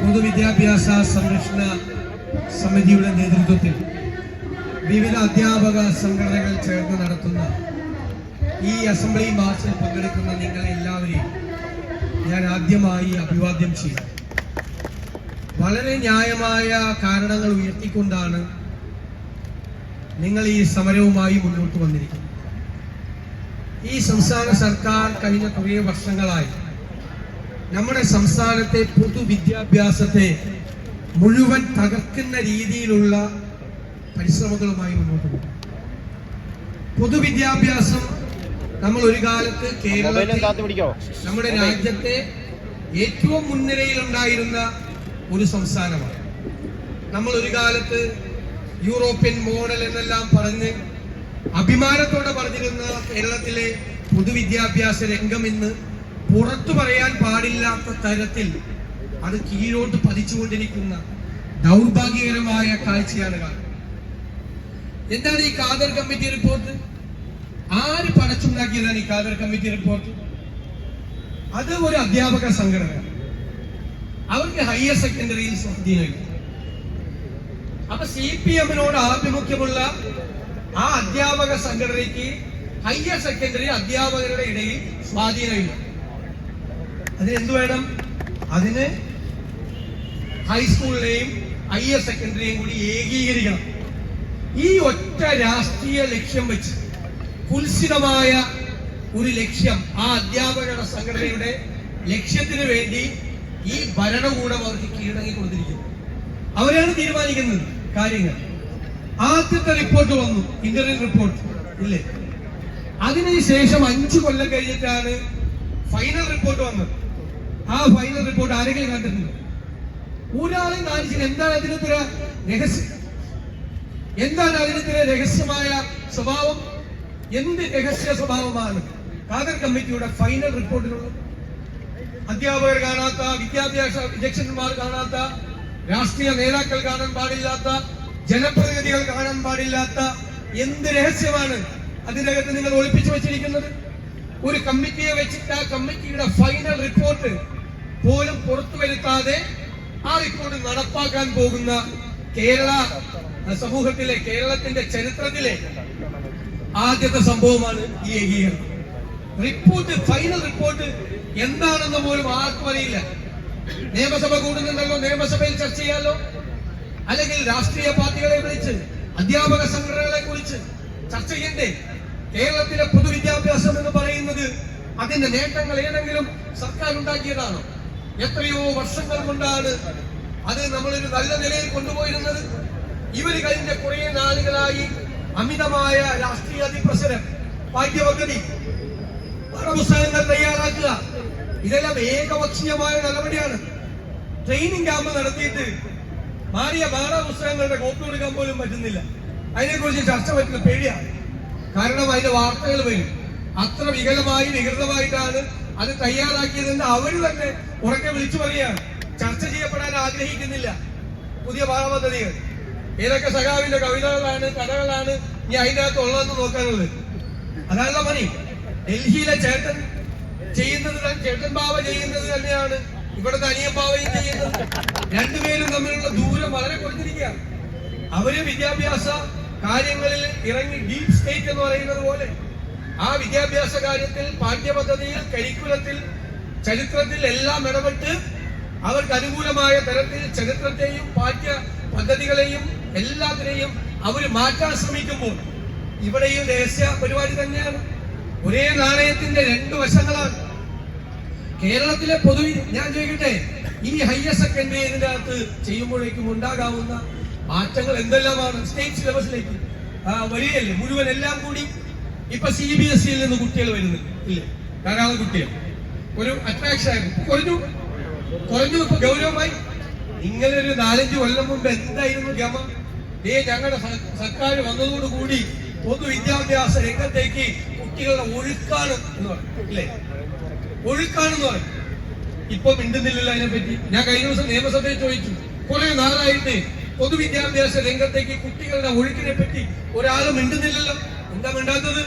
പൊതുവിദ്യാഭ്യാസ സംരക്ഷണ സമിതിയുടെ നേതൃത്വത്തിൽ വിവിധ അധ്യാപക സംഘടനകൾ ചേർന്ന് നടത്തുന്ന ഈ അസംബ്ലി മാർച്ചിൽ പങ്കെടുക്കുന്ന നിങ്ങൾ എല്ലാവരെയും ഞാൻ ആദ്യമായി അഭിവാദ്യം ചെയ്യും വളരെ ന്യായമായ കാരണങ്ങൾ ഉയർത്തിക്കൊണ്ടാണ് നിങ്ങൾ ഈ സമരവുമായി മുന്നോട്ട് വന്നിരിക്കുന്നത്. ഈ സംസ്ഥാന സർക്കാർ കഴിഞ്ഞ കുറേ വർഷങ്ങളായി നമ്മുടെ സംസ്ഥാനത്തെ പൊതുവിദ്യാഭ്യാസത്തെ മുഴുവൻ തകർക്കുന്ന രീതിയിലുള്ള പരിശ്രമങ്ങളുമായി മുന്നോട്ട് പോകും പൊതുവിദ്യാഭ്യാസം നമ്മൾ ഒരു കാലത്ത് കേരളത്തിൽ നമ്മുടെ രാജ്യത്തെ ഏറ്റവും മുൻനിരയിൽ ഉണ്ടായിരുന്ന ഒരു സംസ്ഥാനമാണ്. നമ്മൾ ഒരു കാലത്ത് യൂറോപ്യൻ മോഡൽ എന്നെല്ലാം പറഞ്ഞ് അഭിമാനത്തോടെ പറഞ്ഞിരുന്ന കേരളത്തിലെ പൊതുവിദ്യാഭ്യാസ രംഗം ഇന്ന് പുറത്തു പറയാൻ പാടില്ലാത്ത തരത്തിൽ അത് കീഴോട്ട് പതിച്ചുകൊണ്ടിരിക്കുന്ന ദൗർഭാഗ്യകരമായ കാഴ്ചയാണ് കാണുന്നത്. എന്താണ് ഈ കാദർ കമ്മിറ്റി റിപ്പോർട്ട്? ആര് പടച്ചുണ്ടാക്കിയതാണ് ഈ കാദർ കമ്മിറ്റി റിപ്പോർട്ട് അത് ഒരു അധ്യാപക സംഘടന. അവർക്ക് ഹയർ സെക്കൻഡറിയിൽ സ്വാധീനമില്ല അപ്പൊ സി പി എമ്മിനോട് ആഭിമുഖ്യമുള്ള ആ അധ്യാപക സംഘടനയ്ക്ക് ഹയർ സെക്കൻഡറി അധ്യാപകരുടെ ഇടയിൽ സ്വാധീനമില്ല അതിന് എന്ത് വേണം? അതിന് ഹൈസ്കൂളിനെയും ഹയർ സെക്കൻഡറിയും കൂടി ഏകീകരിക്കണം. ഈ ഒറ്റ രാഷ്ട്രീയ ലക്ഷ്യം വെച്ച് കുൽസിതമായ ഒരു ലക്ഷ്യം ആ അധ്യാപകരുടെ സംഘടനയുടെ ലക്ഷ്യത്തിന് വേണ്ടി ഈ ഭരണകൂടം അവർക്ക് കീഴടങ്ങി കൊടുത്തിരിക്കുന്നു. അവരാണ് തീരുമാനിക്കുന്നത് കാര്യങ്ങൾ. ആദ്യത്തെ റിപ്പോർട്ട് വന്നു ഇന്റർവ്യൂ റിപ്പോർട്ട് ഇല്ലേ? അതിനുശേഷം അഞ്ചു കൊല്ലം കഴിഞ്ഞിട്ടാണ് ഫൈനൽ റിപ്പോർട്ട് വന്നത്. ആ ഫൈനൽ റിപ്പോർട്ട് ആരെങ്കിലും കണ്ടിട്ടുണ്ട്? ഒരാളെയും കാണിച്ചില്ല. എന്താണ് അതിനത്ര രഹസ്യം? എന്താണ് അതിനത്ര രഹസ്യമായ സ്വഭാവം? എന്ത് രഹസ്യ സ്വഭാവമാണ്? കാദർ കമ്മിറ്റിയുടെ ഫൈനൽ റിപ്പോർട്ടിലുള്ളത്. അധ്യാപകർ കാണാത്ത വിദ്യാഭ്യാസ വിദഗ്ധന്മാർ കാണാത്ത രാഷ്ട്രീയ നേതാക്കൾ കാണാൻ പാടില്ലാത്ത ജനപ്രതിനിധികൾ കാണാൻ പാടില്ലാത്ത എന്ത് രഹസ്യമാണ് അതിനകത്ത് നിങ്ങൾ ഒളിപ്പിച്ചു വെച്ചിരിക്കുന്നത്? ഒരു കമ്മിറ്റിയെ വെച്ചിട്ട് ആ കമ്മിറ്റിയുടെ ഫൈനൽ റിപ്പോർട്ട് പോലും പുറത്തു വരുത്താതെ ആ റിപ്പോർട്ട് നടപ്പാക്കാൻ പോകുന്ന കേരള സമൂഹത്തിലെ കേരളത്തിന്റെ ചരിത്രത്തിലെ ആദ്യത്തെ സംഭവമാണ് ഈ ഏകീകരണം. റിപ്പോർട്ട് ഫൈനൽ റിപ്പോർട്ട് എന്താണെന്ന് പോലും ആർക്കും അറിയില്ല. നിയമസഭ കൂടുന്നുണ്ടല്ലോ നിയമസഭയിൽ ചർച്ച ചെയ്യാലോ? അല്ലെങ്കിൽ രാഷ്ട്രീയ പാർട്ടികളെ വിളിച്ച് അധ്യാപക സംഘടനകളെ കുറിച്ച് ചർച്ച ചെയ്യണ്ടേ? കേരളത്തിലെ പൊതുവിദ്യാഭ്യാസം എന്ന് പറയുന്നത് അതിന്റെ നേട്ടങ്ങൾ ഏതെങ്കിലും സർക്കാർ ഉണ്ടാക്കിയതാണോ? എത്രയോ വർഷങ്ങൾ കൊണ്ടാണ് അത് നമ്മളൊരു നല്ല നിലയിൽ കൊണ്ടുപോയിരുന്നത്. ഇവർ കഴിഞ്ഞ കുറേ നാളുകളായി അമിതമായ രാഷ്ട്രീയ അതിപ്രസരം പാഠ്യപദ്ധതി പാഠപുസ്തകങ്ങൾ തയ്യാറാക്കുക ഇതെല്ലാം ഏകപക്ഷീയമായ നടപടിയാണ്. ട്രെയിനിങ് ക്യാമ്പ് നടത്തിയിട്ട് മാറിയ പാഠപുസ്തകങ്ങളുടെ കോപ്പി കൊടുക്കാൻ പോലും പറ്റുന്നില്ല. അതിനെക്കുറിച്ച് ചർച്ച പറ്റുന്ന പേടിയാണ്. കാരണം അതിന്റെ വാർത്തകൾ വരും. അത്ര വികലമായി വികൃതമായിട്ടാണ് അത് തയ്യാറാക്കിയതെന്ന് അവർ തന്നെ ഉറക്കെ വിളിച്ചു പറയുകയാണ്. ചർച്ച ചെയ്യപ്പെടാൻ ആഗ്രഹിക്കുന്നില്ല. പുതിയ പാഠപദ്ധതികൾ. ഏതൊക്കെ സഖാവിന്റെ കവിതകളാണ് കഥകളാണ് ഇനി അതിനകത്ത് ഉള്ളതെന്ന് നോക്കാനുള്ളത്. അതാണല്ലോ പണി. ഡൽഹിയിലെ ചേട്ടൻ ചെയ്യുന്നത് ചേട്ടൻ ബാബ ചെയ്യുന്നത് തന്നെയാണ്. ഇവിടുത്തെ അനിയൻ ബാബയും ചെയ്യുന്നത്. രണ്ടുപേരും തമ്മിലുള്ള ദൂരം വളരെ കുറഞ്ഞിരിക്കുകയാണ്. അവർ വിദ്യാഭ്യാസ കാര്യങ്ങളിൽ ഇറങ്ങി ഡീപ് സ്റ്റേറ്റ് എന്ന് പറയുന്നത് പോലെ ആ വിദ്യാഭ്യാസ കാര്യത്തിൽ പാഠ്യപദ്ധതിയിൽ കരിക്കുലത്തിൽ ചരിത്രത്തിൽ എല്ലാം ഇടപെട്ട് അവർക്ക് അനുകൂലമായ തരത്തിൽ ചരിത്രത്തെയും പാഠ്യ പദ്ധതികളെയും എല്ലാത്തിനെയും അവർ മാറ്റാൻ ശ്രമിക്കുമ്പോൾ ഇവിടെയും രഹസ്യ പരിപാടി തന്നെയാണ്. ഒരേ നാണയത്തിന്റെ രണ്ട് വശങ്ങളാണ്. കേരളത്തിലെ പൊതു ഞാൻ ചോദിക്കട്ടെ ഈ ഹയർ സെക്കൻഡറി അകത്ത് ചെയ്യുമ്പോഴേക്കും ഉണ്ടാകാവുന്ന മാറ്റങ്ങൾ എന്തെല്ലാമാണ്? സ്റ്റേറ്റ് സിലബസിലേക്ക് വരികയല്ലേ മുഴുവൻ എല്ലാം കൂടി ഇപ്പൊ സി ബി എസ് സിയിൽ നിന്ന് കുട്ടികൾ വരുന്നുണ്ട് ഇല്ലേ? ധാരാളം കുട്ടികൾ. ഒരു അട്രാക്ഷൻ ആയിരുന്നു. കുറഞ്ഞു കുറഞ്ഞു ഇപ്പൊ ഗൗരവമായി. ഇങ്ങനെ ഒരു നാലഞ്ച് കൊല്ലം മുമ്പ് എന്തായിരുന്നു ഗമ? ഏ ഞങ്ങളുടെ സർക്കാർ വന്നതോടുകൂടി പൊതുവിദ്യാഭ്യാസ രംഗത്തേക്ക് കുട്ടികളുടെ ഒഴുക്കാണ് എന്ന് പറഞ്ഞു ഇല്ലേ ഒഴുക്കാണെന്ന് പറയും ഇപ്പൊ മിണ്ടുന്നില്ലല്ലോ അതിനെപ്പറ്റി. ഞാൻ കഴിഞ്ഞ ദിവസം നിയമസഭയിൽ ചോദിച്ചു കുറെ നാളായിട്ട് പൊതുവിദ്യാഭ്യാസ രംഗത്തേക്ക് കുട്ടികളുടെ ഒഴുക്കിനെ പറ്റി ഒരാൾ മിണ്ടുന്നില്ലല്ലോ. എന്താ മിണ്ടാത്തത്?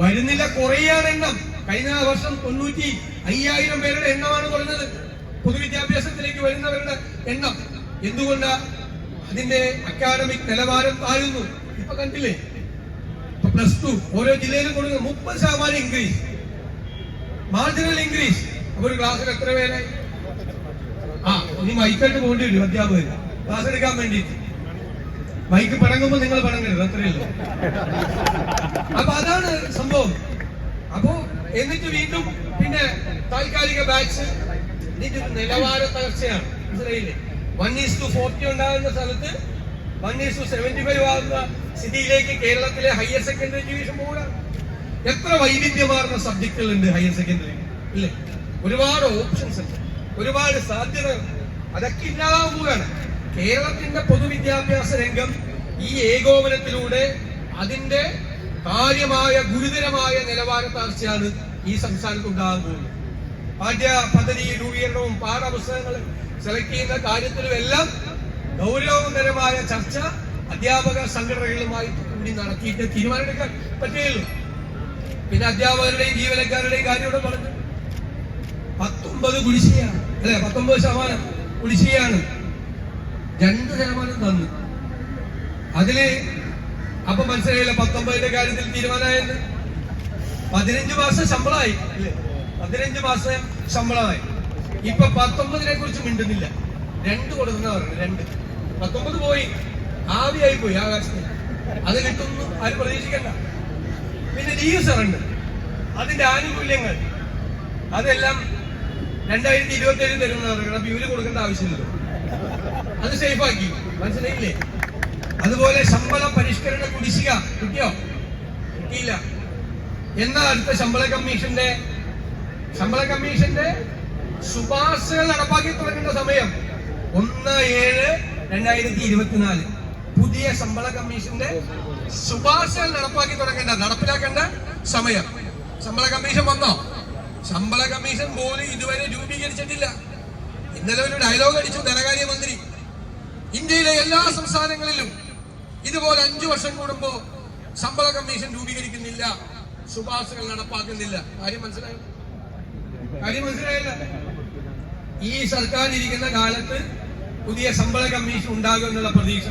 വരുന്നില്ല കുറയാണ് എണ്ണം. കഴിഞ്ഞ വർഷം തൊണ്ണൂറ്റി അയ്യായിരം പേരുടെ എണ്ണമാണ് കുറഞ്ഞത്. പൊതുവിദ്യാഭ്യാസത്തിലേക്ക് വരുന്നവരുടെ എണ്ണം എന്തുകൊണ്ട് അതിന്റെ അക്കാഡമിക് നിലവാരം താഴുന്നു? ഇപ്പൊ കണ്ടില്ലേ? പ്ലസ് ടു ഓരോ ജില്ലയിലും കൊടുക്കുന്ന മുപ്പത് ശതമാനം ഇംഗ്ലീഷ് മാർജിനൽ ഇംഗ്ലീഷ് ഒരു ക്ലാസ്സിൽ എത്ര പേരായി? ആ ഇനി മൈക്കായിട്ട് പോകേണ്ടി വരും അധ്യാപകർ ക്ലാസ് എടുക്കാൻ വേണ്ടിയിട്ട്. മൈക്ക് പടങ്ങുമ്പോ നിങ്ങൾ പടങ്ങരുത് അത്രയല്ലോ അപ്പൊ അതാണ് സംഭവം. അപ്പോ എന്നിട്ട് വീണ്ടും പിന്നെ താൽക്കാലിക ബാച്ച് ഇതിന്റെ നിലവാര തകർച്ചയാണ്. മനസ്സിലായില്ലേ? വൺ ഈസ് ടു ഫോർട്ടി ഉണ്ടാകുന്ന സ്ഥലത്ത് one is two seventy five ആകുന്ന സ്ഥിതിയിലേക്ക് കേരളത്തിലെ ഹയർ സെക്കൻഡറി എഡ്യൂക്കേഷൻ പോകാം എത്ര വൈവിധ്യമാർന്ന സബ്ജക്റ്റുകൾ ഉണ്ട് ഹയർ സെക്കൻഡറി ഇല്ലേ? ഒരുപാട് ഓപ്ഷൻസ് ഉണ്ട്. ഒരുപാട് സാധ്യതകൾ അതൊക്കെ ഇല്ലാതാൻ പോവുകയാണ്. കേരളത്തിന്റെ പൊതുവിദ്യാഭ്യാസ രംഗം ഈ ഏകോപനത്തിലൂടെ അതിന്റെ കാര്യമായ ഗുരുതരമായ നിലവാര താഴ്ചയാണ് ഈ സംസ്ഥാനത്ത് ഉണ്ടാകാൻ പോകുന്നത്. പാഠ്യ പദ്ധതി രൂപീകരണവും പാഠപുസ്തകങ്ങൾ സെലക്ട് ചെയ്യുന്ന കാര്യത്തിലും എല്ലാം ഗൗരവകരമായ ചർച്ച അധ്യാപക സംഘടനകളുമായി കൂടി നടത്തിയിട്ട് തീരുമാനമെടുക്കാൻ പറ്റുകയുള്ളൂ. പിന്നെ അധ്യാപകരുടെയും ജീവനക്കാരുടെയും കാര്യം പറഞ്ഞു. പത്തൊമ്പത് കുടിശ്ശികയാണ്. അല്ലെ? പത്തൊമ്പത് ശതമാനം കുടിശ്ശികയാണ്. രണ്ട് ശതമാനം തന്നു. അതിൽ അപ്പൊ മനസ്സിലായില്ല? പത്തൊമ്പതിന്റെ കാര്യത്തിൽ തീരുമാനമായെന്ന്? പതിനഞ്ച് മാസം ശമ്പളമായി. അല്ലേ? പതിനഞ്ച് മാസം ശമ്പളമായി. ഇപ്പൊ പത്തൊമ്പതിനെ കുറിച്ച് മിണ്ടുന്നില്ല. രണ്ട് കൊടുക്കുന്ന പറഞ്ഞു രണ്ട്. പത്തൊമ്പത് പോയി. ആവിയായി പോയി ആകാശത്തിൽ അത് കിട്ടുന്നു ആരും പ്രതീക്ഷിക്കണ്ട. പിന്നെ ലീവ് ഉണ്ട് അതിന്റെ ആനുകൂല്യങ്ങൾ. അതെല്ലാം രണ്ടായിരത്തി ഇരുപത്തി ഏഴ് തരുന്നവർക്ക് കാരണം ഇവർ കൊടുക്കേണ്ട ആവശ്യമില്ലല്ലോ. അത് സേഫാക്കി മനസ്സിലായില്ലേ? അതുപോലെ ശമ്പള പരിഷ്കരണ കുടിശ്ശിക കിട്ടിയോ? കിട്ടിയില്ല. എന്നാ അടുത്ത ശമ്പള കമ്മീഷന്റെ ശമ്പള കമ്മീഷന്റെ ശുപാർശകൾ നടപ്പാക്കി തുടങ്ങുന്ന സമയം ഒന്ന് ഏഴ് രണ്ടായിരത്തി ഇരുപത്തിനാല്. പുതിയ ശമ്പള കമ്മീഷന്റെ ശുപാർശകൾ നടപ്പാക്കി തുടങ്ങേണ്ട നടപ്പിലാക്കേണ്ട സമയം. ശമ്പള കമ്മീഷൻ വന്നോ? ശമ്പള കമ്മീഷൻ പോലും ഇതുവരെ രൂപീകരിച്ചിട്ടില്ല. ഇന്നലെ ഒരു ഡയലോഗ് അടിച്ചു ധനകാര്യ മന്ത്രി ഇന്ത്യയിലെ എല്ലാ സംസ്ഥാനങ്ങളിലും ഇതുപോലെ അഞ്ചു വർഷം കൂടുമ്പോ ശമ്പള കമ്മീഷൻ രൂപീകരിക്കുന്നില്ല ശുപാർശകൾ നടപ്പാക്കുന്നില്ല. കാര്യം മനസ്സിലായോ? കാര്യം മനസ്സിലായില്ല. ഈ സർക്കാർ ഇരിക്കുന്ന കാലത്ത് പുതിയ ശമ്പള കമ്മീഷൻ ഉണ്ടാകും എന്നുള്ള പ്രതീക്ഷ